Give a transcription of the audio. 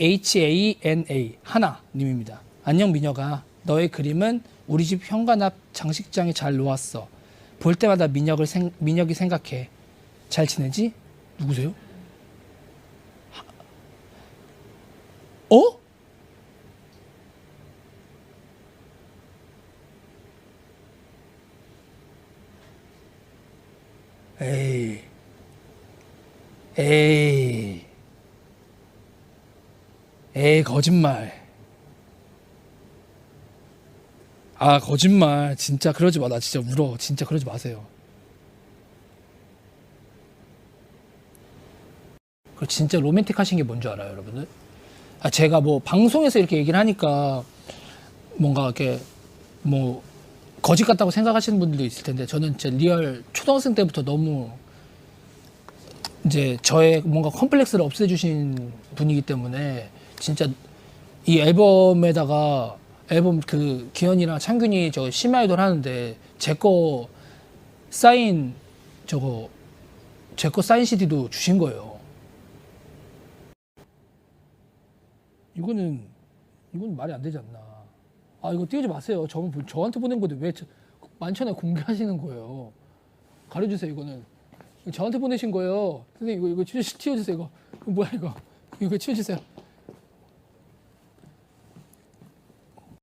H-A-N-A 하나 님입니다. 안녕 미녀가 너의 그림은 우리 집 현관 앞 장식장에 잘 놓았어. 볼 때마다 민혁을 생, 민혁이 생각해. 잘 지내지? 누구세요? 하- 어? 에이. 에이. 에이, 거짓말. 아, 거짓말. 진짜 그러지 마. 나 진짜 울어. 진짜 그러지 마세요. 그 진짜 로맨틱 하신 게 뭔지 알아요, 여러분들? 아, 제가 뭐 방송에서 이렇게 얘기를 하니까 뭔가 이렇게 뭐 거짓 같다고 생각하시는 분들도 있을 텐데 저는 진짜 리얼 초등학생 때부터 너무 이제 저의 뭔가 컴플렉스를 없애주신 분이기 때문에 진짜 이 앨범에다가 앨범 그 기현이랑 창균이 저 심야 아이돌 하는데 제 거 사인 저거 제 거 사인 CD도 주신 거예요. 이거는 이건 말이 안 되지 않나. 아 이거 띄우지 마세요. 저 저한테 보낸 건데 왜 저- 만천에 공개하시는 거예요? 가려주세요 이거는. 이거 저한테 보내신 거예요. 선생님 이거 이거 치- 띄워주세요 이거. 이거 뭐야 이거? 이거 치워주세요.